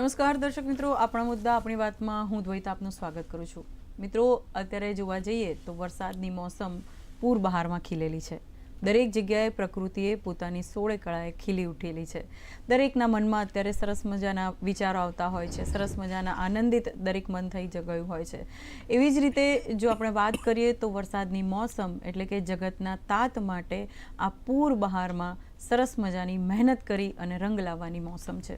નમસ્કાર દર્શક મિત્રો, આપણા મુદ્દા, આપણી વાતમાં હું દ્વૈત આપનું સ્વાગત કરું છું. મિત્રો, અત્યારે જોવા જઈએ તો વરસાદની મોસમ પૂર બહારમાં ખીલેલી છે. દરેક જગ્યાએ પ્રકૃતિએ પોતાની સોળે કળાએ ખીલી ઉઠેલી છે. દરેકના મનમાં અત્યારે સરસ મજાના વિચારો આવતા હોય છે, સરસ મજાના આનંદિત દરેક મન થઈ જગયું હોય છે. એવી જ રીતે જો આપણે વાત કરીએ તો વરસાદની મોસમ એટલે કે જગતના તાત માટે આ પૂર બહારમાં સરસ મજાની મહેનત કરી અને રંગ લાવવાની મોસમ છે.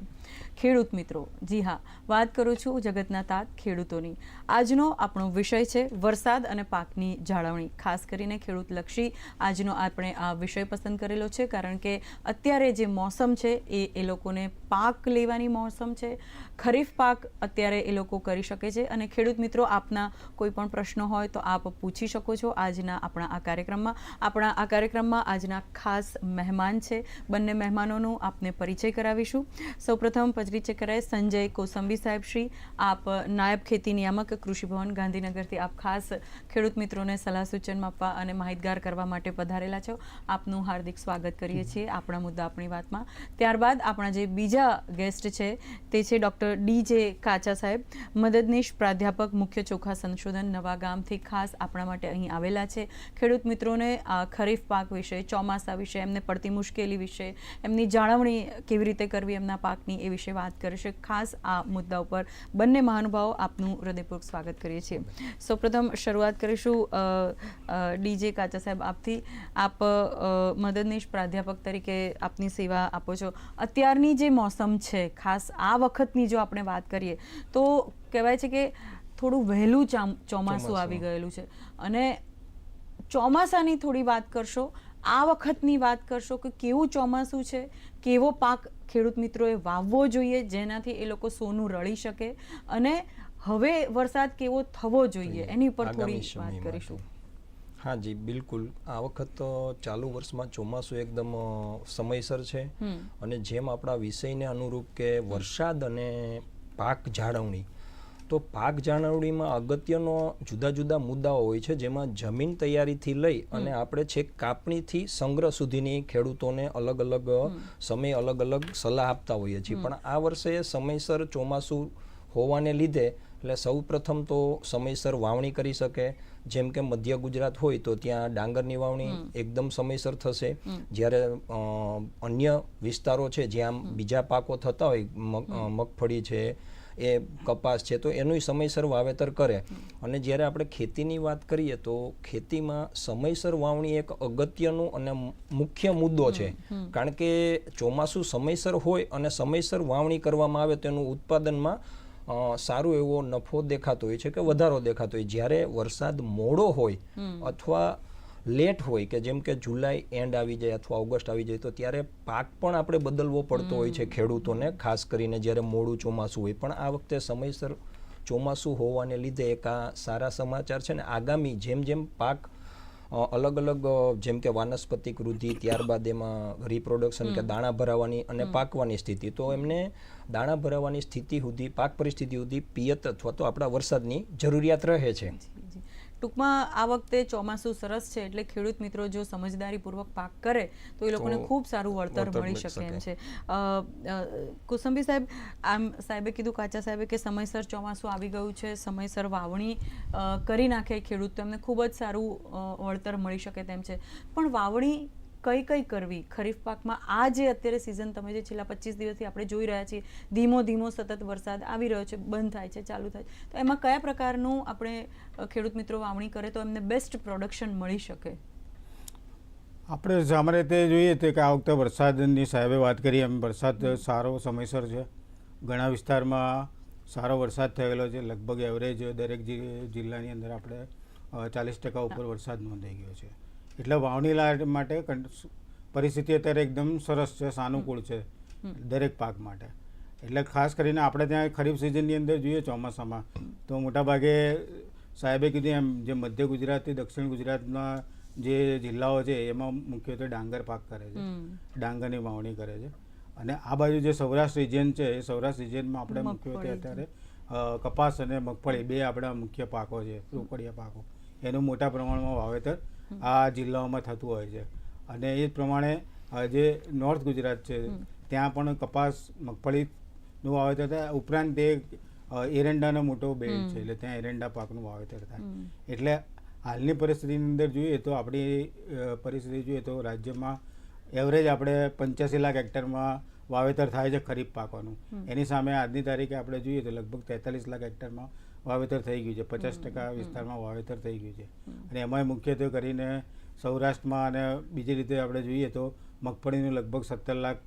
ખેડૂત મિત્રો. જી હા, વાત કરું છું જગતના તાત ખેડૂતોની. આજનો આપણો વિષય છે વરસાદ અને પાકની જાળવણી. ખાસ કરીને ખેડૂતલક્ષી આજનો આપણે આ વિષય પસંદ કરેલો છે કારણ કે અત્યારે જે મોસમ છે એ એ લોકોને પાક લેવાની મોસમ છે. ખરીફ પાક અત્યારે એ લોકો કરી શકે છે અને ખેડૂત મિત્રો, આપના કોઈ પણ પ્રશ્નો હોય તો આપ પૂછી શકો છો આજના આપણા આ કાર્યક્રમમાં. આપણા આ કાર્યક્રમમાં આજના ખાસ મહેમાન છે. બંને મહેમાનોનું આપને પરિચય કરાવીશું. સૌપ્રથમ પરિચય કરાય સંજય કોસંબી સાહેબ શ્રી, આપ નાયબ ખેતી નિયામક કૃષિ ભવન ગાંધીનગરથી આપ ખાસ ખેડૂત મિત્રોને સલાહ સૂચન આપવા અને માહિતગાર કરવા માટે પધારેલા છો. આપનું હાર્દિક સ્વાગત કરીએ છીએ આપણા મુદ્દા આપણી વાતમાં. ત્યારબાદ આપણા જે બીજા ગેસ્ટ છે તે છે ડૉક્ટર ડી જે કાચા સાહેબ. મદદનીશ પ્રાધ્યાપક, મુખ્ય ચોખા સંશોધન નવા ગામથી ખાસ આપણા માટે અહીં આવેલા છે. ખેડૂત મિત્રોને ખરીફ પાક વિશે, ચોમાસા વિશે, એમને પડતી મુશ્કેલી વિશે, એમની જાળવણી કેવી રીતે કરવી, એમના પાકની એ વિશે વાત કરશે ખાસ આ મુદ્દા ઉપર બંને મહાનુભાવો આપનું હૃદયપૂર્વક સ્વાગત કરીએ છીએ. સૌપ્રથમ શરૂઆત કરીશું ડીજે કાચા સાહેબ આપથી. આપ મદદનીશ પ્રાધ્યાપક તરીકે આપની સેવા આપો છો. અત્યારની જે મોસમ છે ખાસ આ વખતની જો આપણે વાત કરીએ તો કહેવાય છે કે થોડું વહેલું ચામ- ચોમાસું આવી ગયેલું છે. અને ચોમાસાની થોડી વાત કરશો આ વખતની વાત કરશો કે કેવું ચોમાસું છે કેવો પાક ખેડૂત મિત્રોએ વાવવો જોઈએ જેનાથી એ લોકો સોનું રળી શકે અને હવે વરસાદ કેવો થવો જોઈએ એની ઉપર થોડી વાત કરીશું. હા જી બિલકુલ. આ વખત ચાલુ વર્ષમાં ચોમાસું એકદમ સમયસર છે. અને જેમ આપણા વિષયને અનુરૂપ કે વરસાદ અને પાક જાળવણી તો પાક જાળવણીમાં અગત્યનો જુદા જુદા મુદ્દાઓ હોય છે જેમાં જમીન તૈયારીથી લઈ અને આપણે છેક કાપણીથી સંગ્રહ સુધીની ખેડૂતોને અલગ અલગ સમય અલગ અલગ સલાહ આપતા હોઈએ છીએ. પણ આ વર્ષે સમયસર ચોમાસું હોવાને લીધે એટલે સૌ પ્રથમ તો સમયસર વાવણી કરી શકે. જેમ કે મધ્ય ગુજરાત હોય તો ત્યાં ડાંગરની વાવણી એકદમ સમયસર થશે. જ્યારે અન્ય વિસ્તારો છે જ્યાં બીજા પાકો થતા હોય મગ- મગફળી છે એ કપાસ છે તો એનું સમયસર વાવેતર કરે. અને જ્યારે આપણે ખેતીની વાત કરીએ તો ખેતીમાં સમયસર વાવણી એક અગત્યનું અને મુખ્ય મુદ્દો છે. કારણ કે ચોમાસું સમયસર હોય અને સમયસર વાવણી કરવામાં આવે તેનું ઉત્પાદનમાં સારું સારો એવો નફો દેખાતો હોય છે કે વધારો દેખાતો હોય. જ્યારે વરસાદ મોડો હોય અથવા લેટ હોય કે જેમ કે જુલાઈ એન્ડ આવી જાય અથવા ઓગસ્ટ આવી જાય તો ત્યારે પાક પણ આપણે બદલવો પડતો હોય છે ખેડૂતોને ખાસ કરીને જ્યારે મોડું ચોમાસું હોય. પણ આ વખતે સમયસર ચોમાસું હોવાને લીધે એક આ સારા સમાચાર છે ને આગામી જેમ જેમ પાક અલગ અલગ જેમ કે વાનસ્પતિક વૃદ્ધિ ત્યારબાદ એમાં રિપ્રોડક્શન કે દાણા ભરાવાની અને પાકવાની સ્થિતિ તો એમને દાણા ભરાવાની સ્થિતિ સુધી પાક પરિસ્થિતિ સુધી પિયત અથવા તો આપણા વરસાદની જરૂરિયાત રહે છે. ટૂંકમાં આ વખતે ચોમાસું સરસ છે એટલે ખેડૂત મિત્રો જો સમજદારીપૂર્વક પાક કરે તો એ લોકોને ખૂબ સારું વળતર મળી શકે એમ છે. કુસુંબી સાહેબ આમ સાહેબે કીધું કાચા સાહેબે કે સમયસર ચોમાસું આવી ગયું છે સમયસર વાવણી કરી નાખે ખેડૂત તો એમને ખૂબ જ સારું વળતર મળી શકે તેમ છે. પણ વાવણી કઈ કઈ કરવી? ખરીફ પાકમાં આ જે અત્યારે સિઝન તમે જે છેલ્લા પચીસ દિવસથી આપણે જોઈ રહ્યા છીએ ધીમો ધીમો સતત વરસાદ આવી રહ્યો છે બંધ થાય છે ચાલુ થાય છે. તો એમાં કયા પ્રકારનું આપણે ખેડૂત મિત્રો વાવણી કરે તો એમને બેસ્ટ પ્રોડક્શન મળી શકે? આપણે સામાન્ય રીતે જોઈએ તો કે આ વખતે વરસાદની સાહેબે વાત કરી એમ વરસાદ સારો સમયસર છે. ઘણા વિસ્તારમાં સારો વરસાદ થયેલો છે. લગભગ એવરેજ દરેક જિલ્લાની અંદર આપણે ચાલીસ ટકા ઉપર વરસાદ નોંધાઈ ગયો છે. એટલે વાવણી લા- માટે પરિસ્થિતિ અત્યારે એકદમ સરસ છે સાનુકૂળ છે દરેક પાક માટે. એટલે ખાસ કરીને આપણે ત્યાં ખરીફ સિઝનની અંદર જોઈએ ચોમાસામાં તો મોટાભાગે સાહેબે કીધું એમ જે મધ્ય ગુજરાતથી દક્ષિણ ગુજરાતના જે જિલ્લાઓ છે એમાં મુખ્યત્વે ડાંગર પાક કરે છે. ડાંગરની વાવણી કરે છે. અને આ બાજુ જે સૌરાષ્ટ્ર રિજિયન છે એ સૌરાષ્ટ્ર રિજિયનમાં આપણે મુખ્યત્વે અત્યારે કપાસ અને મગફળી બે આપણા મુખ્ય પાકો છે રોકડિયા પાકો. એનું મોટા પ્રમાણમાં વાવેતર આ જિલ્લાઓમાં થતું હોય છે. અને એ જ પ્રમાણે જે નોર્થ ગુજરાત છે ત્યાં પણ કપાસ મગફળીનું વાવેતર થાય. ઉપરાંત તે એરંડાનો મોટો બેલ્ટ છે એટલે ત્યાં એરંડા પાકનું વાવેતર થાય. એટલે હાલની પરિસ્થિતિની અંદર જોઈએ તો આપણી પરિસ્થિતિ જોઈએ તો રાજ્યમાં એવરેજ આપણે પંચ્યાસી લાખ હેક્ટરમાં વાવેતર થાય છે ખરીફ પાકોનું. એની સામે આજની તારીખે આપણે જોઈએ તો લગભગ તેતાલીસ લાખ હેક્ટરમાં વાવેતર થઈ ગયું છે. પચાસ ટકા વિસ્તારમાં વાવેતર થઈ ગયું છે. અને એમાંય મુખ્યત્વે કરીને સૌરાષ્ટ્રમાં અને બીજી રીતે આપણે જોઈએ તો મગફળીનું લગભગ સત્તર લાખ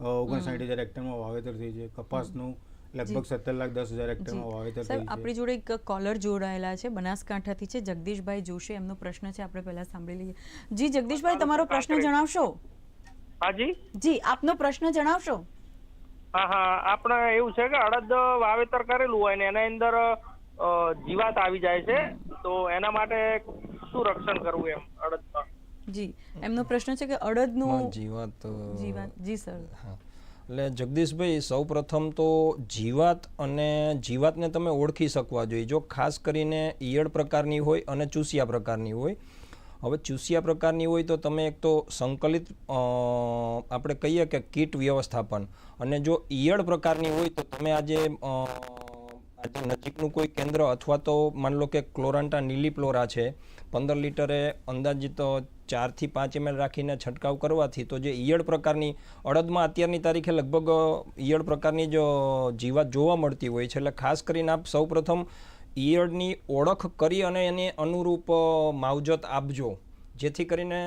ઓગણસાઠ હજાર હેક્ટરમાં વાવેતર થયું છે. કપાસનું લગભગ સત્તર લાખ દસ હજાર હેક્ટરમાં વાવેતર થયું છે. આપણી જોડે એક કોલર જોડાયેલા છે બનાસકાંઠાથી છે. જગદીશભાઈ જોશી એમનો પ્રશ્ન છે આપણે પહેલા સાંભળી લઈએ. જી જગદીશભાઈ તમારો પ્રશ્ન જણાવશો? હાજી જી આપનો પ્રશ્ન જણાવશો? હા હા. આપણે એવું છે કે અડદ વાવેતર કરેલું હોય ને એના અંદર જીવાત આવી જાય છે તો એના માટે શું રક્ષણ કરવું એમ અડદમાં જી એમનો પ્રશ્ન છે કે અડદનું જીવાત જીવાત જી સર. એટલે જગદીશભાઈ સૌ પ્રથમ તો જીવાત અને જીવાતને તમે ઓળખી શકવા જોઈએ. જો ખાસ કરીને ઈયળ પ્રકારની હોય અને ચૂસિયા પ્રકારની હોય. હવે ચૂસિયા પ્રકારની હોય તો તમે એક તો સંકલિત અ, આપણે કહીએ કે કીટ વ્યવસ્થાપન. અને જો ઈયળ પ્રકારની હોય તો તમે આજે અ, આજે નજીકનું કોઈ કેન્દ્ર અથવા તો માન લો કે ક્લોરાન્ટા નીલીપ્લોરા છે, પંદર લીટરે અંદાજિત ચારથી પાંચ એમએલ રાખીને છંટકાવ કરવાથી તો જે ઈયળ પ્રકારની, અડદમાં અત્યારની તારીખે લગભગ ઈયળ પ્રકારની જ જીવાત જોવા મળતી હોય છે. એટલે ખાસ કરીને આપ સૌપ્રથમ ઈયળની ઓળખ કરી અને એને અનુરૂપ માવજત આપજો, જેથી કરીને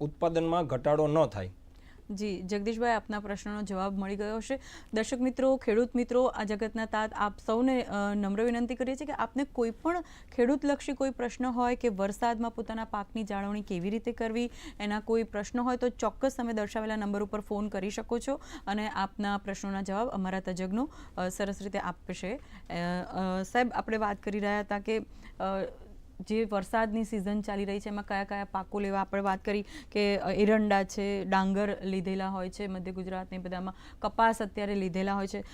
ઉત્પાદનમાં ઘટાડો ન થાય. જી, જગદીશભાઈ, આપના પ્રશ્નનો જવાબ મળી ગયો હશે દર્શક મિત્રો, ખેડૂત મિત્રો, આ જગતના તાત, આપ સૌને નમ્ર વિનંતી કરીએ છીએ કે આપને કોઈ પણ ખેડૂતલક્ષી કોઈ પ્રશ્ન હોય કે વરસાદમાં પોતાના પાકની જાળવણી કેવી રીતે કરવી, એના કોઈ પ્રશ્ન હોય તો ચોક્કસ તમે દર્શાવેલા નંબર ઉપર ફોન કરી શકો છો અને આપના પ્રશ્નોના જવાબ અમારા તજજ્ઞો સરસ રીતે આપશે. સાહેબ, આપણે વાત કરી રહ્યા હતા કે જે વરસાદની સિઝન ચાલી રહી છે એમાં કયા કયા પાકો લેવા આપણે વાત કરી કે એરંડા છે ડાંગર લીધેલા હોય છે મધ્ય ગુજરાતને બધામાં કપાસ અત્યારે લીધેલા હોય છે.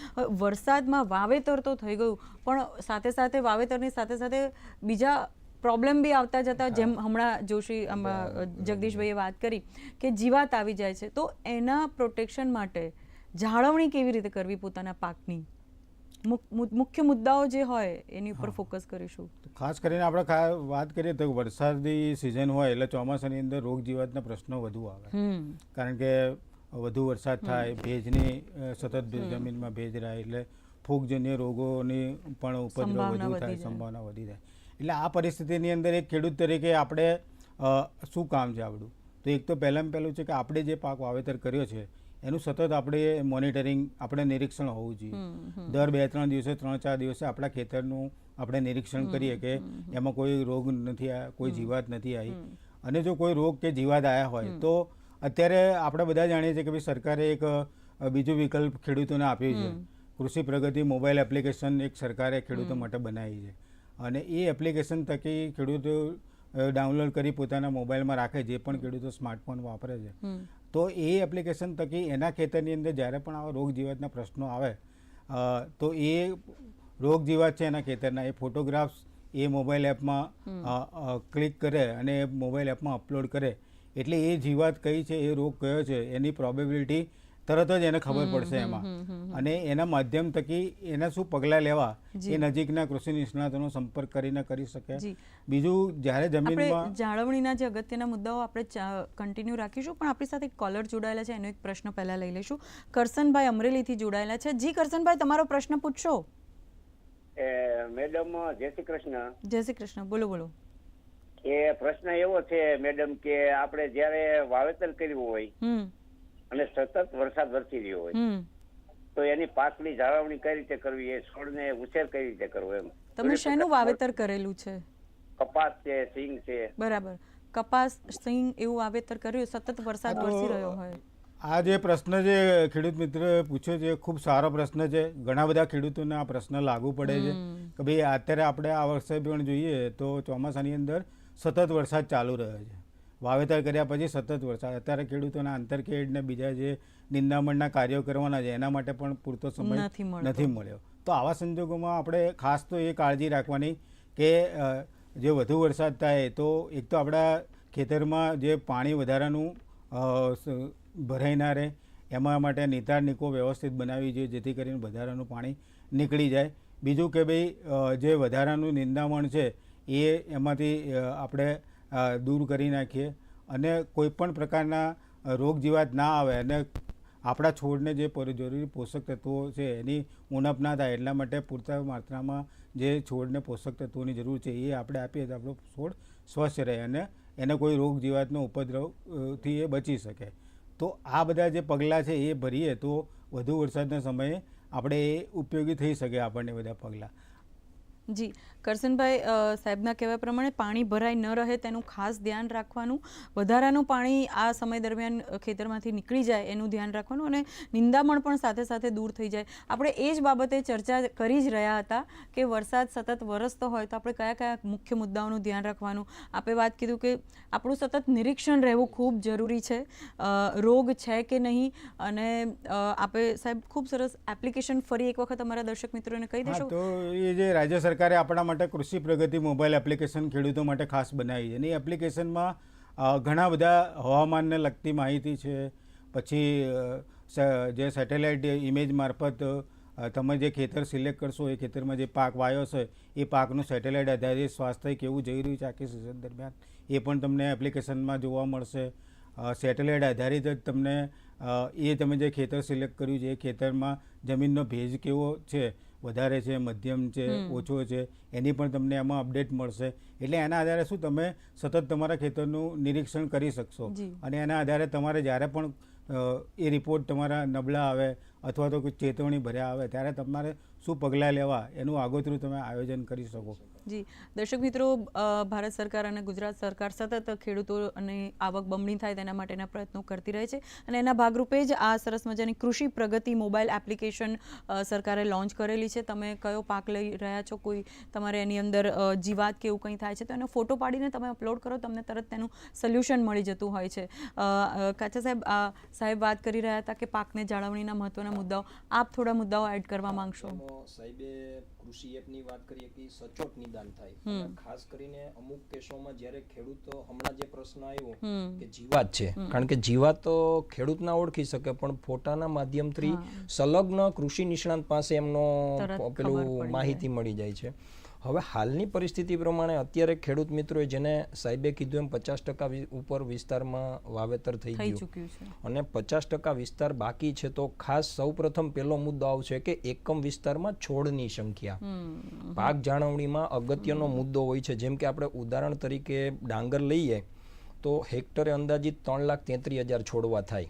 વરસાદમાં વાવેતર તો થઈ ગયું પણ સાથે સાથે વાવેતરની સાથે સાથે બીજા પ્રોબ્લેમ બી આવતા જતા જેમ હમણાં જોશી જગદીશભાઈએ વાત કરી કે જીવાત આવી જાય છે. તો એના પ્રોટેક્શન માટે જાળવણી કેવી રીતે કરવી પોતાના પાકની? મુખ્ય મુદ્દાઓ જે હોય એની ઉપર ફોકસ કરીશું. ખાસ કરીને આપણે વાત કરીએ તો વરસાદી સિઝન હોય એટલે ચોમાસાની અંદર રોગ જીવાતના પ્રશ્નો વધુ આવે. કારણ કે વધુ વરસાદ થાય ભેજની સતત જમીનમાં ભેજ રહે એટલે ફૂગજન્ય રોગોની પણ ઉપદ્રવ વધુ થાય સંભાવના વધી જાય. એટલે આ પરિસ્થિતિની અંદર એક ખેડૂત તરીકે આપણે શું કામ છે આપણું? તો એક તો પહેલાં પહેલું છે કે આપણે જે પાક વાવેતર કર્યો છે એનું સતત આપણે મોનિટરિંગ આપણે નિરીક્ષણ હોવું જોઈએ. દર બે ત્રણ દિવસે ત્રણ ચાર દિવસે આપણા ખેતરનું આપણે નિરીક્ષણ કરીએ કે એમાં કોઈ રોગ નથી આવ્યા કોઈ જીવાત નથી આવી. અને જો કોઈ રોગ કે જીવાત આવ્યા હોય તો અત્યારે આપણે બધા જાણીએ છીએ કે ભાઈ સરકારે એક બીજો વિકલ્પ ખેડૂતોને આપ્યું છે. કૃષિ પ્રગતિ મોબાઈલ એપ્લિકેશન એક સરકારે ખેડૂતો માટે બનાવી છે. અને એ એપ્લિકેશન થકી ખેડૂતો ડાઉનલોડ કરી પોતાના મોબાઈલમાં રાખે જે પણ ખેડૂતો સ્માર્ટફોન વાપરે છે. તો એ એપ્લિકેશન થકી એના ખેતરની અંદર જ્યારે પણ આવા રોગ જીવાતના પ્રશ્નો આવે તો એ રોગ જીવાત છે એના ખેતરના એ ફોટોગ્રાફ્સ એ મોબાઈલ એપમાં ક્લિક કરે અને એ મોબાઈલ એપમાં અપલોડ કરે. એટલે એ જીવાત કઈ છે એ રોગ કયો છે એની પ્રોબેબિલિટી તરત જ એને ખબર પડશે એમાં. અને એના માધ્યમ થકી એના શું પગલાં લેવા જી. એ નજીકના કૃષિ નિષ્ણાતોનો સંપર્ક કરીને કરી શકે. બીજું જ્યારે આપણે જમીનમાં જાળવણીના જે અગત્યના મુદ્દાઓ આપણે કન્ટિન્યુ રાખીશું પણ આપણી સાથે કોલર જોડાયેલા છે એનો એક પ્રશ્ન પહેલા લઈ લઈશું. કરસનભાઈ અમરેલીથી જોડાયેલા છે. જી કરસનભાઈ તમારો પ્રશ્ન પૂછશો એ મેડમ જય શ્રી કૃષ્ણ. જય શ્રી કૃષ્ણ. બોલો બોલો. એ પ્રશ્ન એવો છે મેડમ કે આપણે જ્યારે વાવેતર કર્યું હોય અને સતત વરસાદ વરસી રહ્યો હોય. તો એની પાકની જાળવણી કઈ રીતે કરવી એ છોડને ઉછેર કઈ રીતે કરવો એમ? તમે શેનું વાવેતર કરેલું છે? કપાસ છે સિંગ છે. બરાબર. કપાસ સિંગ એવું વાવેતર કર્યું સતત વરસાદ વરસી રહ્યો હોય. આ જે પ્રશ્ન જે ખેડૂત મિત્ર પૂછ્યો છે ખૂબ સારો પ્રશ્ન છે. ઘણા બધા ખેડૂતોને આ પ્રશ્ન લાગુ પડે છે કે ભાઈ અત્યારે આપણે આ વર્ષે પણ જોઈએ તો ચોમાસાની અંદર સતત વરસાદ ચાલુ રહ્યો છે. વાવેતર કર્યા પછી સતત વરસાદ. અત્યારે ખેડૂતોના આંતરખેડને બીજા જે નિંદામણના કાર્યો કરવાના છે એના માટે પણ પૂરતો સમય નથી મળ્યો. તો આવા સંજોગોમાં આપણે ખાસ તો એ કાળજી રાખવાની કે જે વધુ વરસાદ થાય તો એક તો આપણા ખેતરમાં જે પાણી વધારાનું ભરાઈ ના રહે એમાં માટે નિતાર નિકો વ્યવસ્થિત બનાવવી જોઈએ જેથી કરીને વધારાનું પાણી નીકળી જાય. બીજું કે ભાઈ જે વધારાનું નિંદામણ છે એ એમાંથી આપણે દૂર કરી નાખીએ અને કોઈપણ પ્રકારના રોગ જીવાત ના આવે અને આપણા છોડને જે જરૂરી પોષક તત્વો છે એની ઉણપ ના થાય એટલા માટે પૂરતા માત્રામાં જે છોડને પોષક તત્વોની જરૂર છે એ આપણે આપીએ તો આપણો છોડ સ્વસ્થ રહે અને એને કોઈ રોગ જીવાતનો ઉપદ્રવથી એ બચી શકે. તો આ બધા જે પગલાં છે એ ભરીએ તો વધુ વરસાદના સમયે આપણે એ ઉપયોગી થઈ શકે આપણને બધા પગલાં. જી કરશનભાઈ સાહેબના કહેવા પ્રમાણે પાણી ભરાઈ ન રહે તેનું ખાસ ધ્યાન રાખવાનું વધારાનું પાણી આ સમય દરમિયાન ખેતરમાંથી નીકળી જાય એનું ધ્યાન રાખવાનું અને નિંદામણ પણ સાથે સાથે દૂર થઈ જાય. આપણે એ જ બાબતે ચર્ચા કરી જ રહ્યા હતા કે વરસાદ સતત વરસતો હોય તો આપણે કયા કયા મુખ્ય મુદ્દાઓનું ધ્યાન રાખવાનું. આપણે વાત કીધું કે આપણું સતત નિરીક્ષણ રહેવું ખૂબ જરૂરી છે. રોગ છે કે નહીં? અને આપણે આપે સાહેબ ખૂબ સરસ એપ્લિકેશન ફરી એક વખત અમારા દર્શક મિત્રોને કહી દેશો. તો એ જે રાજ્ય સરકારે આપણા માટે કૃષિ પ્રગતિ મોબાઈલ એપ્લિકેશન ખેડૂતો માટે ખાસ બનાવી છે. અને એ એપ્લિકેશનમાં ઘણા બધા હવામાનને લગતી માહિતી છે. પછી જે સેટેલાઇટ ઇમેજ મારફત તમે જે ખેતર સિલેક્ટ કરશો, એ ખેતરમાં જે પાક વાયો છે એ પાકનું સેટેલાઇટ આધારિત સ્વાસ્થ્ય કેવું જઈ રહ્યું છે આખી સિઝન દરમિયાન, એ પણ તમને એપ્લિકેશનમાં જોવા મળશે. સેટેલાઇટ આધારિત જ તમને એ તમે જે ખેતર સિલેક્ટ કર્યું છે, એ ખેતરમાં જમીનનો ભેજ કેવો છે વધારે છે મધ્યમ છે ઓછો છે એની પણ તમને એમાં અપડેટ મળશે. એટલે એના આધારે શું તમે સતત તમારા ખેતરનું નિરીક્ષણ કરી શકશો. અને એના આધારે તમારે જ્યારે પણ એ રિપોર્ટ તમારા નબળા આવે અથવા તો કોઈ ચેતવણી ભર્યા આવે, ત્યારે તમારે શું પગલાં લેવા? એનું આગોતરું તમે આયોજન કરી શકો. જી. દર્શક મિત્રો ભારત સરકાર અને ગુજરાત સરકાર સતત ખેડૂતોની આવક બમણી થાય તેના માટેના પ્રયત્નો કરતી રહે છે અને એના ભાગરૂપે જ આ સરસ મજાની કૃષિ પ્રગતિ મોબાઈલ એપ્લિકેશન સરકારે લોન્ચ કરેલી છે. તમે કયો પાક લઈ રહ્યા છો? કોઈ તમારે એની અંદર જીવાત કે એવું કંઈ થાય છે? તો એનો ફોટો પાડીને તમે અપલોડ કરો, તમને તરત તેનું સોલ્યુશન મળી જતું હોય છે. કાચા સાહેબ સાહેબ વાત કરી રહ્યા હતા કે પાકને જાળવણીના મહત્વના મુદ્દાઓ આપ થોડા મુદ્દાઓ એડ કરવા માંગશો. સાહેબે કૃષિ એપની વાત કરીએ કે સચોટ નિદાન થાય. ખાસ કરીને અમુક કેસોમાં જ્યારે ખેડૂત હમણાં જે પ્રશ્ન આવ્યો કે જીવાત છે કારણ કે જીવાત તો ખેડૂત ના ઓળખી શકે પણ ફોટાના માધ્યમથી સંલગ્ન કૃષિ નિષ્ણાંત પાસે એમનો પેલું માહિતી મળી જાય છે. હવે હાલની પરિસ્થિતિ પ્રમાણે અત્યારે ખેડૂત મિત્રોએ જેને સાહેબે કીધું એમ પચાસ ટકા ઉપર વિસ્તારમાં વાવેતર થઈ ગયું. છે. અને પચાસ ટકા વિસ્તાર બાકી છે તો ખાસ સૌપ્રથમ પહેલો મુદ્દો આવશે કે એકમ વિસ્તારમાં છોડની સંખ્યા. પાક જાળવણીમાં અગત્યનો મુદ્દો હોય છે. જેમ કે આપણે ઉદાહરણ તરીકે ડાંગર લઈએ તો હેક્ટરે અંદાજિત ત્રણ લાખ તેત્રીસ હજાર છોડવા થાય.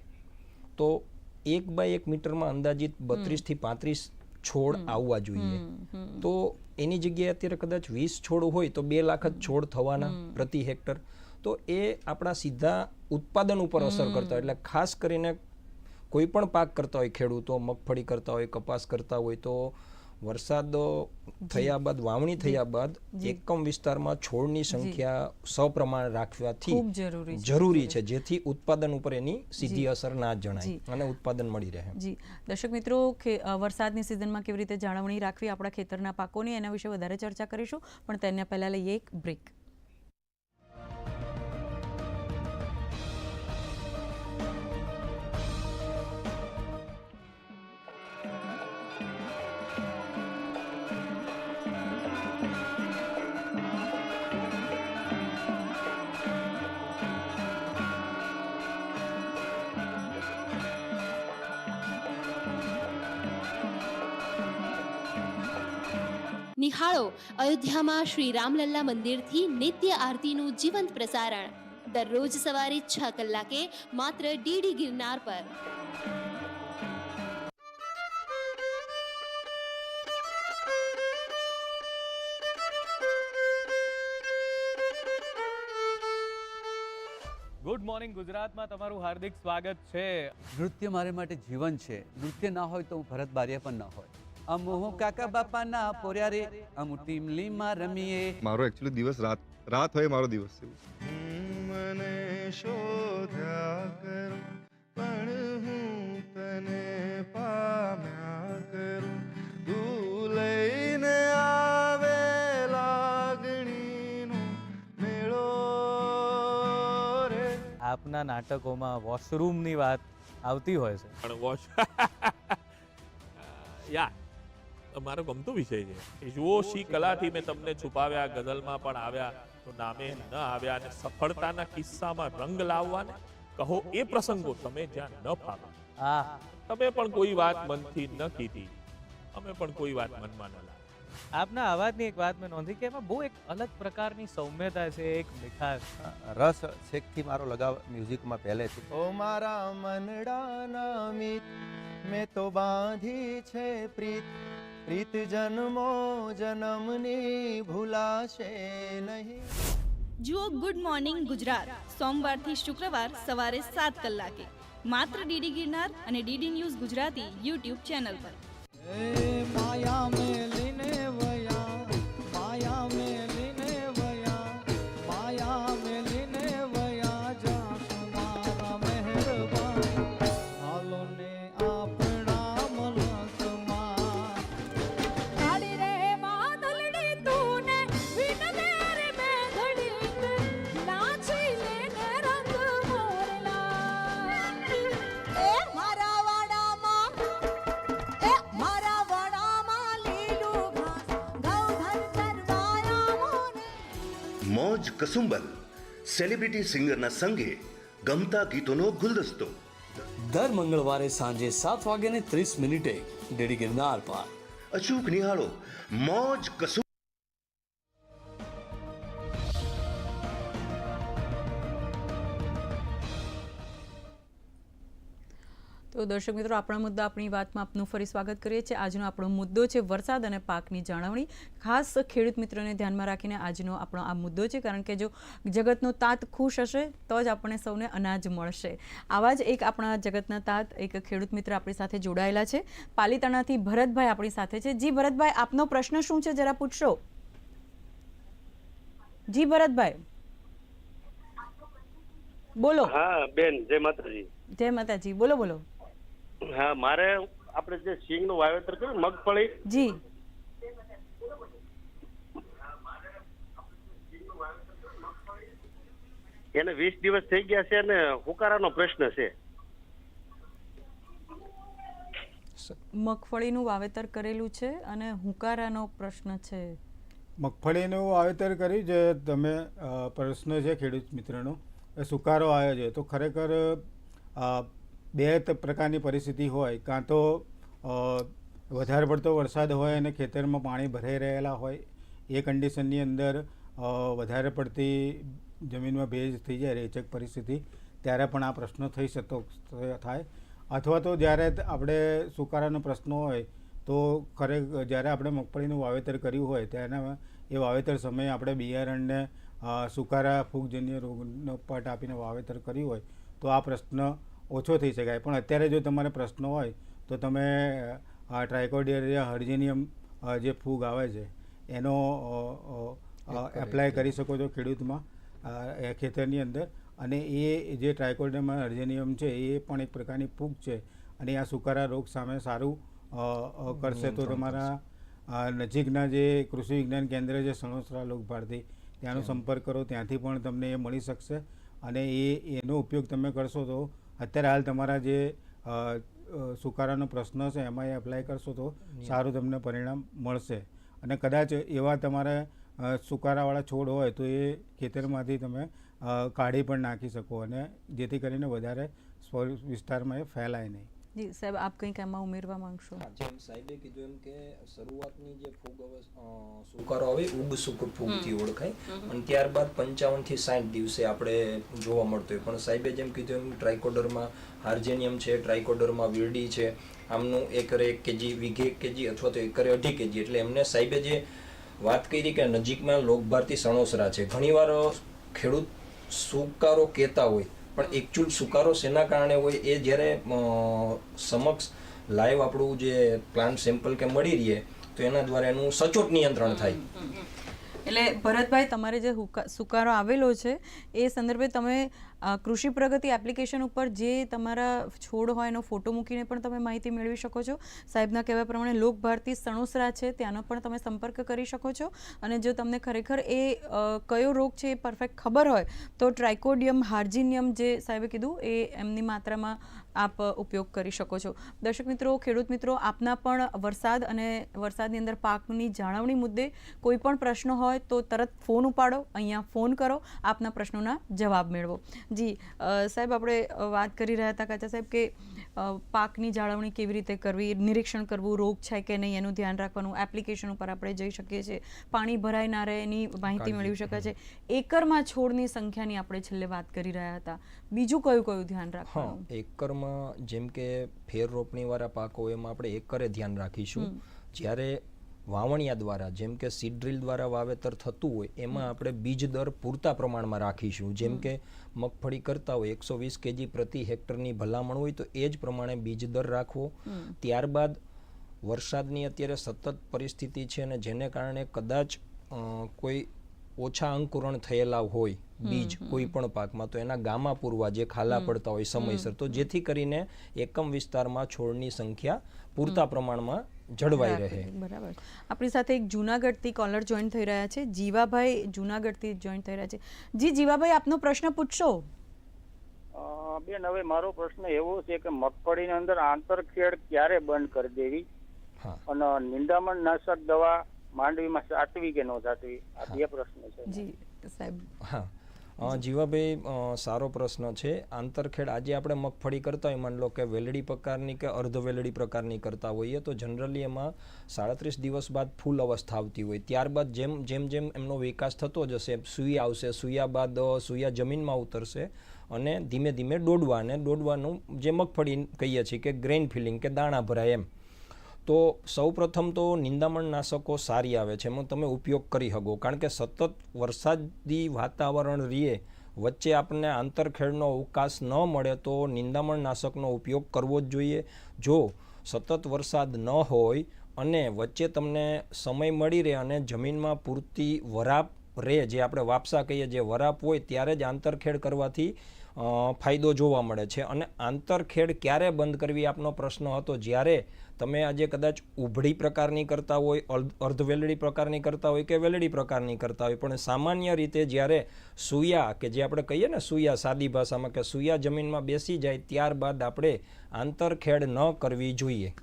તો એક બાય એક મીટરમાં અંદાજિત બત્રીસથી પાંત્રીસ છોડ આવવા જોઈએ. તો એની જગ્યાએ અત્યારે કદાચ વીસ છોડ હોય તો બે લાખ જ છોડ થવાના પ્રતિ હેક્ટર. તો એ આપણા સીધા ઉત્પાદન ઉપર અસર કરતા હોય. એટલે ખાસ કરીને કોઈ પણ પાક કરતા હોય ખેડૂતો મગફળી કરતા હોય કપાસ કરતા હોય તો વરસાદ થયા બાદ વાવણી થયા બાદ એકમ વિસ્તારમાં છોડની સંખ્યા સપ્રમાણ રાખવાથી જરૂરી છે. જરૂરી છે જેથી ઉત્પાદન ઉપર એની સીધી અસર ના જણાય અને ઉત્પાદન મળી રહે. જી. દર્શક મિત્રો વરસાદની સિઝનમાં કેવી રીતે જાળવણી રાખવી આપણા ખેતરના પાકોની એના વિશે વધારે ચર્ચા કરીશું પણ તેના પહેલાં લઈએ એક બ્રેક. નિહાળો અયોધ્યામાં શ્રી રામલલ્લા મંદિરથી નિત્ય આરતીનું જીવંત પ્રસારણ. દરરોજ સવારે છ કલાકે માત્ર ડીડી ગિરનાર પર. ગુડ મોર્નિંગ ગુજરાતમાં તમારું હાર્દિક સ્વાગત છે. નૃત્ય મારે માટે જીવન છે. નૃત્ય ના હોય તો હું ભરત બારિયા પણ ના હોય. અમો હું કાકા બાપાના પોર્યા રે અમુ ટીમલીમાં રમીએ. મારો એકચ્યુઅલી દિવસ રાત રાત હોય મારો દિવસ એવું. મને શોધ્યા કરું પણ હું તને પામ્યા કરું. તું લઈને આવે લાગણીનો મેળો રે. આપના નાટકોમાં વોશરૂમની વાત આવતી હોય છે. પણ વોશ યા મારો ગમતો વિષય છે. કે જુઓ શી કલાથી મેં તમને છુપાવ્યા ગઝલમાં પણ આવ્યા. તો નામે ન આવ્યા અને સફળતાના કિસ્સામાં રંગ લાવવાને કહો એ પ્રસંગો તમે જ્યાં ન ફાવા તમે પણ કોઈ વાત મનથી ન કીધી. અમે પણ કોઈ વાત મનમાં ન લાવી. આપના અવાજની એક વાત મેં નોંધી કે એમાં બહુ એક અલગ પ્રકારની સૌમ્યતા છે એક મીઠાશ. રસ છેકથી મારો લગાવ મ્યુઝિકમાં પહેલેથી ઓ મારા મનડાના મિત મેં તો બાંધી છે પ્રીત. પ્રીત જન્મો જન્મની ભૂલાશે નહીં જુઓ ગુડ મોર્નિંગ ગુજરાત. સોમવારથી શુક્રવાર સવારે સાત કલાકે. માત્ર ડીડી ગિરનાર અને DD news Gujarati YouTube channel પર. માયા મેલીને મોજ કસુંબલ સેલિબ્રિટી સિંગરના સંગે ગમતા ગીતોનો ગુલદસ્તો. દર મંગળવારે સાંજે સાત વાગ્યાને ત્રીસ મિનિટે ડેડી ગિરનાર પર. અચૂક નિહાળો મોજ કસુંબલ તો દર્શક મિત્રો આપણા મુદ્દા આપણી વાતમાં આપનું ફરી સ્વાગત કરીએ છીએ. આજનો આપણો મુદ્દો છે વરસાદ અને પાકની જાળવણી. ખાસ ખેડૂત મિત્રોને ધ્યાનમાં રાખીને આજનો આપણો આ મુદ્દો છે કારણ કે જો જગતનો તાત ખુશ હશે તો જ આપણને સૌને અનાજ મળશે. આવા જ એક આપણા જગતના તાત એક ખેડૂત મિત્ર આપણી સાથે જોડાયેલા છે. પાલીતાણાથી ભરતભાઈ આપણી સાથે છે. જી ભરતભાઈ આપનો પ્રશ્ન શું છે જરા પૂછશો? જી ભરતભાઈ. બોલો. હા બેન જય માતાજી. જય માતાજી. બોલો બોલો. હા મારે આપણે જે સિંગનું વાવેતર કર્યું મગફળી. જી. એને વીસ દિવસ થઈ ગયા છે અને હુકારાનો પ્રશ્ન છે. મગફળીનું વાવેતર કરેલું છે અને હુંકારાનો પ્રશ્ન છે. મગફળીનું વાવેતર કર્યું જે તમે પ્રશ્ન છે ખેડૂત મિત્રનો એ સુકારો આવ્યો છે. તો ખરેખર બે પ્રકારની પરિસ્થિતિ હોય. કાં તો વધારે પડતો વરસાદ હોય અને ખેતરમાં પાણી ભરાઈ રહેલા હોય. એ કન્ડિશનની અંદર વધારે પડતી જમીનમાં ભેજ થઈ જાય, રેચક પરિસ્થિતિ, ત્યારે પણ આ પ્રશ્નો થઈ શકતો, થાય. અથવા તો જ્યારે આપણે સુકારાનો પ્રશ્ન હોય, તો ખરેખર જ્યારે આપણે મગફળીનું વાવેતર કર્યું હોય ત્યારે એ વાવેતર સમયે આપણે બિયારણને સુકારા ફૂગજન્ય રોગનો પટ આપીને વાવેતર કર્યું હોય, તો આ પ્રશ્ન ઓછો થઈ શકાય. પણ અત્યારે જો તમારે પ્રશ્ન હોય તો તમે ટ્રાયકોડિયરિયા હર્જેનિયમ જે ફૂગ આવે છે એનો એપ્લાય કરી શકો છો ખેડૂતમાં એ ખેતરની અંદર. અને એ જે ટ્રાયકોડિયમ હર્જેનિયમ છે એ પણ એક પ્રકારની ફૂગ છે. અને આ સુકારા રોગ સામે સારું કરશે તો તમારા નજીકના જે કૃષિ વિજ્ઞાન કેન્દ્ર છે સણોસરા લોક ભારતી ત્યાંનો સંપર્ક કરો ત્યાંથી પણ તમને એ મળી શકશે. અને એ એનો ઉપયોગ તમે કરશો તો અત્યારે હાલ તમારા જે સુકારાનો પ્રશ્ન છે એમાં એ એપ્લાય કરશો તો સારું તમને પરિણામ મળશે. અને કદાચ એવા તમારે સુકારાવાળા છોડ હોય તો એ ખેતરમાંથી તમે કાઢી પણ નાખી શકો અને જેથી કરીને વધારે વિસ્તારમાં એ ફેલાય નહીં. જી સાહેબ આપ કંઈક એમાં ઉમેરવા માંગશો? જેમ સાહેબે કીધું એમ કે શરૂઆતની જે ફૂગ અવસ- સુકારો આવે ઉગ સુક ફૂગથી ઓળખાય. અને ત્યારબાદ પંચાવનથી સાઠ દિવસે આપણે જોવા મળતો હોય. પણ સાહેબે જેમ કીધું એમ ટ્રાઇકોડરમાં હાર્જેનિયમ છે ટ્રાઇકોડરમાં વીરડી છે આમનું એકરે એક કેજી વીઘે એક કેજી અથવા તો એકરે અઢી કેજી. એટલે એમને સાહેબે જે વાત કરી કે નજીકમાં લોકભારતી સણોસરા છે. ઘણીવાર ખેડૂત સુકારો કહેતા હોય પણ એકચ્યુઅલ સુકારો શેના કારણે હોય એ જ્યારે સમક્ષ લાઈવ આપણું જે પ્લાન્ટ સેમ્પલ કે મળી રહીએ તો એના દ્વારા એનું સચોટ નિયંત્રણ થાય. એટલે ભરતભાઈ, તમારે જે સુકારો આવેલો છે, એ સંદર્ભે તમે કૃષિ પ્રગતિ એપ્લિકેશન ઉપર જે તમારા છોડ હોય એનો ફોટો મૂકીને પણ તમે માહિતી મેળવી શકો છો. સાહેબના કહેવા પ્રમાણે લોક ભારતી સણોસરા છે, ત્યાંનો પણ તમે સંપર્ક કરી શકો છો. અને જો તમને ખરેખર એ કયો રોગ છે એ પરફેક્ટ ખબર હોય, તો ટ્રાઇકોડિયમ હાર્જિનિયમ જે સાહેબે કીધું, એ એમની માત્રામાં આપ ઉપયોગ કરી શકો છો. દર્શક મિત્રો, ખેડૂત મિત્રો, આપના પણ વરસાદ અને વરસાદની અંદર પાકની જાળવણી મુદ્દે કોઈ પણ પ્રશ્નો હોય તો તરત ફોન ઉપાડો, અહીંયા ફોન કરો, આપના પ્રશ્નોના જવાબ મેળવો. જી સાહેબ આપણે વાત કરી રહ્યા હતા કાચા સાહેબ કે પાકની જાળવણી કેવી રીતે કરવી નિરીક્ષણ કરવું રોગ છે કે નહીં એનું ધ્યાન રાખવાનું એપ્લિકેશન ઉપર આપણે જઈ શકીએ છીએ. પાણી ભરાય ના રહે એની માહિતી મેળવી શકે છે. એકરમાં છોડની સંખ્યાની આપણે છેલ્લે વાત કરી રહ્યા હતા. બીજું કયું કયું ધ્યાન રાખવું રાખવાનું? એકરમાં જેમ કે ફેર રોપણીવાળા પાકો એમાં આપણે એકરે ધ્યાન રાખીશું. જ્યારે વાવણિયા દ્વારા જેમ કે સીડ ડ્રીલ દ્વારા વાવેતર થતું હોય એમાં આપણે બીજ દર પૂરતા પ્રમાણમાં રાખીશું. જેમ કે મગફળી કરતા હોય એકસો વીસ કેજી પ્રતિ હેક્ટરની ભલામણ હોય તો એ જ પ્રમાણે બીજ દર રાખવો. ત્યારબાદ વરસાદની અત્યારે સતત પરિસ્થિતિ છે અને જેને કારણે કદાચ કોઈ ઓછા અંકુરણ થયેલા હોય બીજ કોઈ પણ પાકમાં તો એના ગામા પૂરવા જે ખાલા પડતા હોય સમયસર તો જેથી કરીને એકમ વિસ્તારમાં છોડની સંખ્યા પૂરતા પ્રમાણમાં જળવાઈ રહે. બરાબર. આપણી સાથે એક જૂનાગઢથી કોલર જોઈન થઈ રહ્યા છે. જીવાભાઈ જૂનાગઢથી જોઈન થઈ રહ્યા છે. જી જીવાભાઈ આપનો પ્રશ્ન પૂછશો. બેન હવે મારો પ્રશ્ન એવો છે કે મગફળીની અંદર આંતરખેડ ક્યારે બંધ કરી દેવી? અને નિંદામણ નાશક દવા માંડવીમાં સાચવી કે ન સાચવી? આ બે પ્રશ્ન છે. જી સાહેબ. હા. જીવાભાઈ સારો પ્રશ્ન છે. આંતરખેડ આજે આપણે મગફળી કરતા હોય, માની લો કે વેલડી પ્રકારની કે અર્ધ વેલડી પ્રકારની કરતા હોઈએ, તો જનરલી એમાં સાડત્રીસ દિવસ બાદ ફૂલ અવસ્થા આવતી હોય. ત્યારબાદ જેમ જેમ જેમ એમનો વિકાસ થતો જશે, સુઈ આવશે, સુયા બાદ સુયા જમીનમાં ઉતરશે અને ધીમે ધીમે દોડવા, અને દોડવાનું જે મગફળી કહીએ છીએ કે ગ્રેન ફિલિંગ કે દાણા ભરાય એમ. તો સૌપ્રથમ તો નિંદામણ નાશકો સારી આવે છે, એમાં તમે ઉપયોગ કરી શકો. કારણ કે સતત વરસાદી વાતાવરણ રીએ, વચ્ચે આપણને આંતરખેડનો અવકાશ ન મળે તો નિંદામણ નાશકનો ઉપયોગ કરવો જ જોઈએ. જો સતત વરસાદ ન હોય અને વચ્ચે તમને સમય મળી રહે અને જમીનમાં પૂરતી વરાપ રહે, જે આપણે વાપસા કહીએ, જે વરાપ હોય, ત્યારે જ આંતરખેડ કરવાથી ફાયદો જોવા મળે છે. અને આંતરખેડ ક્યારે બંધ કરવી આપનો પ્રશ્ન હતો. જ્યારે તમે આજે કદાચ ઉભળી પ્રકારની કરતા હોય અર્ધ- અર્ધવેલડી પ્રકારની કરતા હોય કે વેલડી પ્રકારની કરતા હોય, પણ સામાન્ય રીતે જ્યારે સુયા કે જે આપણે કહીએ ને સુયા, સાદી ભાષામાં કે સુયા જમીનમાં બેસી જાય, ત્યારબાદ આપણે આંતરખેડ ન કરવી જોઈએ.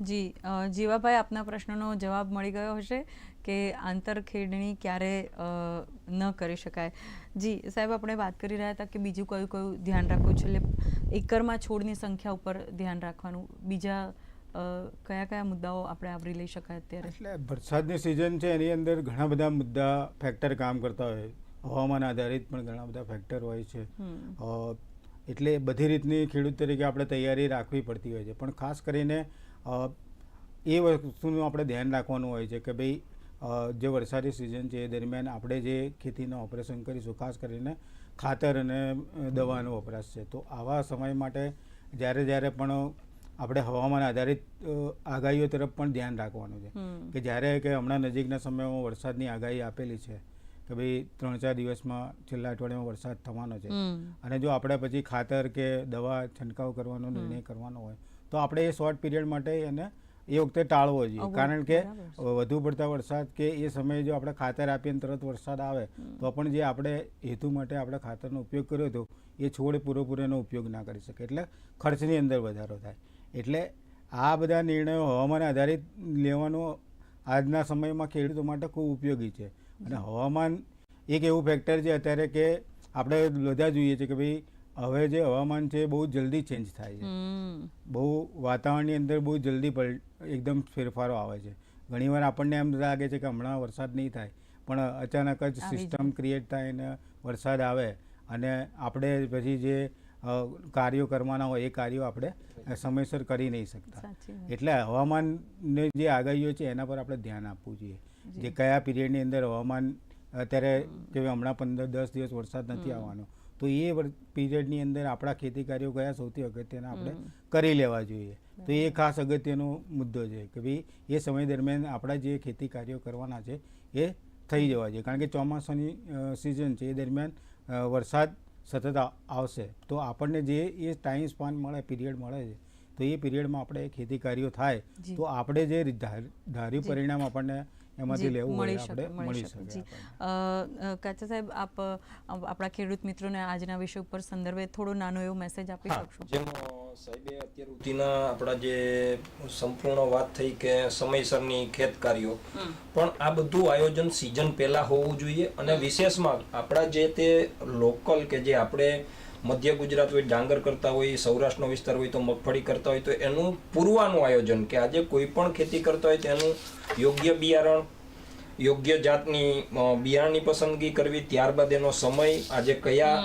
જી જીવાભાઈ, આપના પ્રશ્નનો જવાબ મળી ગયો હશે. કે આંતરખેડણી ક્યારે ન કરી શકાય. જી સાહેબ આપણે વાત કરી રહ્યા હતા કે બીજું કયું કયું ધ્યાન રાખવું છે? એટલે એકરમાં છોડની સંખ્યા ઉપર ધ્યાન રાખવાનું. બીજા કયા કયા મુદ્દાઓ આપણે આવરી લઈ શકાય અત્યારે? એટલે વરસાદની સિઝન છે એની અંદર ઘણા બધા મુદ્દા ફેક્ટર કામ કરતા હોય. હવામાન આધારિત પણ ઘણા બધા ફેક્ટર હોય છે. એટલે બધી રીતની ખેડૂત તરીકે આપણે તૈયારી રાખવી પડતી હોય છે. પણ ખાસ કરીને એ વસ્તુનું આપણે ધ્યાન રાખવાનું હોય છે કે ભાઈ જે વરસાદી સિઝન છે એ દરમિયાન આપણે જે ખેતીના ઓપરેશન કરીશું ખાસ કરીને ખાતર અને દવાનો વપરાશ છે. તો આવા સમય માટે જ્યારે જ્યારે પણ આપણે હવામાન આધારિત આગાહીઓ તરફ પણ ધ્યાન રાખવાનું છે. કે જ્યારે કે હમણાં નજીકના સમયમાં વરસાદની આગાહી આપેલી છે કે ભાઈ ત્રણ ચાર દિવસમાં છેલ્લા અઠવાડિયામાં વરસાદ થવાનો છે. અને જો આપણે પછી ખાતર કે દવા છંટકાવ કરવાનો નિર્ણય કરવાનો હોય તો આપણે એ શોર્ટ પીરિયડ માટે એને એ વખતે ટાળવો જોઈએ. કારણ કે વધુ પડતા વરસાદ કે એ સમયે જો આપણે ખાતર આપીએ ને તરત વરસાદ આવે તો પણ જે આપણે હેતુ માટે આપણે ખાતરનો ઉપયોગ કર્યો હતો એ છોડ પૂરેપૂરો એનો ઉપયોગ ના કરી શકે. એટલે ખર્ચની અંદર વધારો થાય. એટલે આ બધા નિર્ણયો હવામાન આધારિત લેવાનો આજના સમયમાં ખેડૂતો માટે ખૂબ ઉપયોગી છે. અને હવામાન એક એવું ફેક્ટર છે અત્યારે કે આપણે બધા જોઈએ છે કે ભાઈ હવે જે હવામાન છે એ બહુ જલ્દી ચેન્જ થાય છે. બહુ વાતાવરણની અંદર બહુ જલ્દી પલ એકદમ ફેરફારો આવે છે. ઘણીવાર આપણને એમ લાગે છે કે હમણાં વરસાદ નહીં થાય પણ અચાનક જ સિસ્ટમ ક્રિએટ થાય અને વરસાદ આવે અને આપણે પછી જે કાર્યો કરવાના હોય એ કાર્યો આપણે સમયસર કરી નહીં શકતા. એટલે હવામાનની જે આગાહીઓ છે એના પર આપણે ધ્યાન આપવું જોઈએ. જે. કયા પીરિયડની અંદર હવામાન અત્યારે કે હમણાં પંદર દસ દિવસ વરસાદ નથી આવવાનો તો એ પીરિયડની અંદર આપણા ખેતી કાર્યો કયા સૌથી અગત્યના આપણે કરી લેવા જોઈએ. તો એ ખાસ અગત્યનો મુદ્દો છે કે ભાઈ એ સમય દરમિયાન આપણા જે ખેતી કાર્યો કરવાના છે એ થઈ જવા જોઈએ. કારણ કે ચોમાસાની સિઝન છે એ દરમિયાન વરસાદ સતત આવશે. તો આપણને જે એ ટાઈમ સ્પાન મળે પીરિયડ મળે છે તો એ પીરિયડમાં આપણે ખેતી કાર્યો થાય તો આપણે જે ધાર- ધાર્યું પરિણામ આપણને એમાંથી લેવું હોય મળી શકે આપણે મળી શકે કાચા સાહેબ આપ આપણા ખેડૂત મિત્રોને આજના વિષય ઉપર સંદર્ભે થોડો નાનો એવો મેસેજ આપી શકશો? જેમ સાહેબે અત્યાર સુધીના આપણા જે સંપૂર્ણ વાત થઈ કે સમયસરની ખેત કાર્યો પણ આ બધું આયોજન સિઝન પહેલા હોવું જોઈએ અને વિશેષમાં આપણા જે તે લોકલ કે જે આપણે મધ્ય ગુજરાત હોય, ડાંગર કરતા હોય, સૌરાષ્ટ્રનો વિસ્તાર હોય, તો મગફળી કરતા હોય, તો એનું પૂર્વાનું આયોજન કે આજે કોઈ પણ ખેતી કરતા હોય તો એનું યોગ્ય બિયારણ યોગ્ય જાતની બિયારણની પસંદગી કરવી ત્યારબાદ એનો સમય આજે કયા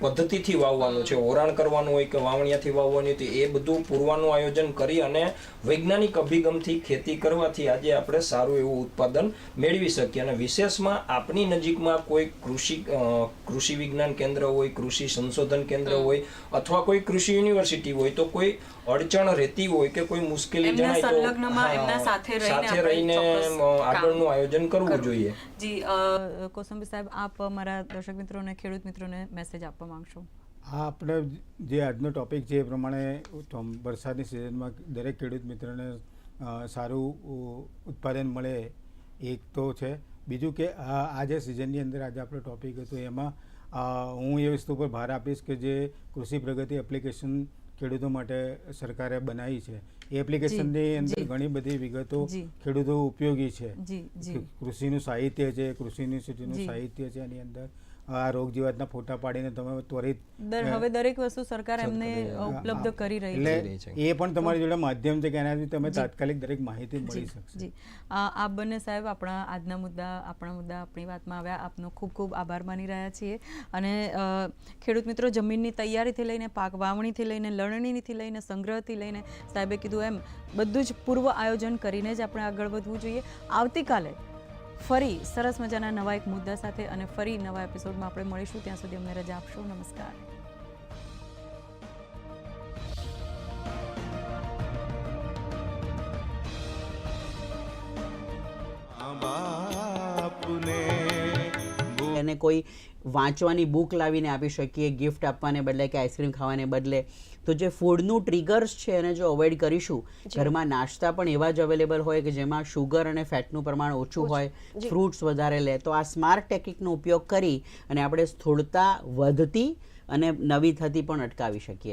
પદ્ધતિથી વાવવાનું છે ઓરાણ કરવાનું હોય કે વાવણિયાથી વાવવાની હોય તો એ બધું પૂરવાનું આયોજન કરી અને વૈજ્ઞાનિક અભિગમથી ખેતી કરવાથી આજે આપણે સારું એવું ઉત્પાદન મેળવી શકીએ. અને વિશેષમાં આપણી નજીકમાં કોઈ કૃષિ કૃષિ વિજ્ઞાન કેન્દ્ર હોય કૃષિ સંશોધન કેન્દ્ર હોય અથવા કોઈ કૃષિ યુનિવર્સિટી હોય તો કોઈ અડચણ રહેતી હોય કે કોઈ મુશ્કેલી જણાય તો સાથે રહીને આગળનું આયોજન કરવું જોઈએ. જી કોસંબી સાહેબ આપ અમારા દર્શક મિત્રોને ખેડૂત મિત્રોને મેસેજ આપવા માંગશો. આ આપણે જે આજનો ટોપિક છે એ પ્રમાણે વરસાદની સિઝનમાં દરેક ખેડૂત મિત્રને સારું ઉત્પાદન મળે એક તો છે. બીજું કે આ આ જે સિઝનની અંદર આજે આપણો ટોપિક હતો એમાં હું એ વસ્તુ પર ભાર આપીશ કે જે કૃષિ પ્રગતિ એપ્લિકેશન ખેડૂતો માટે સરકારે બનાવી છે. એ એપ્લિકેશનની અંદર ઘણી બધી વિગતો ખેડૂતો ઉપયોગી છે. કૃષિનું સાહિત્ય છે કૃષિ યુનિવર્સિટીનું સાહિત્ય છે એની અંદર. આ રોગ જીવાતના ફોટા પાડીને તમે ત્વરિત દર હવે દરેક વસ્તુ સરકાર એમને ઉપલબ્ધ કરી રહી છે. એ પણ તમારી જોડે માધ્યમ છે કે એનાથી તમે તાત્કાલિક દરેક માહિતી મળી શકશે. જી. આપ બંને સાહેબ આપણા આજના મુદ્દા આપણા મુદ્દા આપણી વાતમાં આવ્યા. આપનો ખૂબ ખૂબ આભાર માની રહ્યા છીએ. અને ખેડૂત મિત્રો જમીનની તૈયારીથી લઈને પાક વાવણીથી લઈને લણણીથી લઈને સંગ્રહથી લઈને સાહેબે કીધું એમ બધું જ પૂર્વ આયોજન કરીને જ આપણે આગળ વધવું જોઈએ. આવતીકાલે ફરી સરસ મજાના નવા એક મુદ્દા સાથે અને ફરી નવા એપિસોડમાં આપણે મળીશું. ત્યાં સુધી અમને રજા આપશો. નમસ્કાર. એને કોઈ વાંચવાની બુક લાવીને આપી શકીએ ગિફ્ટ આપવાને બદલે કે આઈસ્ક્રીમ ખાવાને બદલે. તો જે ફૂડનું ટ્રિગર્સ છે એને જો અવોઇડ કરીશું ઘરમાં નાસ્તા પણ એવા જ અવેલેબલ હોય કે જેમાં શુગર અને ફેટનું પ્રમાણ ઓછું હોય ફ્રૂટ્સ વધારે લે. તો આ સ્માર્ટ ટેકનિકનો ઉપયોગ કરી અને આપણે સ્થૂળતા વધતી અને નવી થતી પણ અટકાવી શકીએ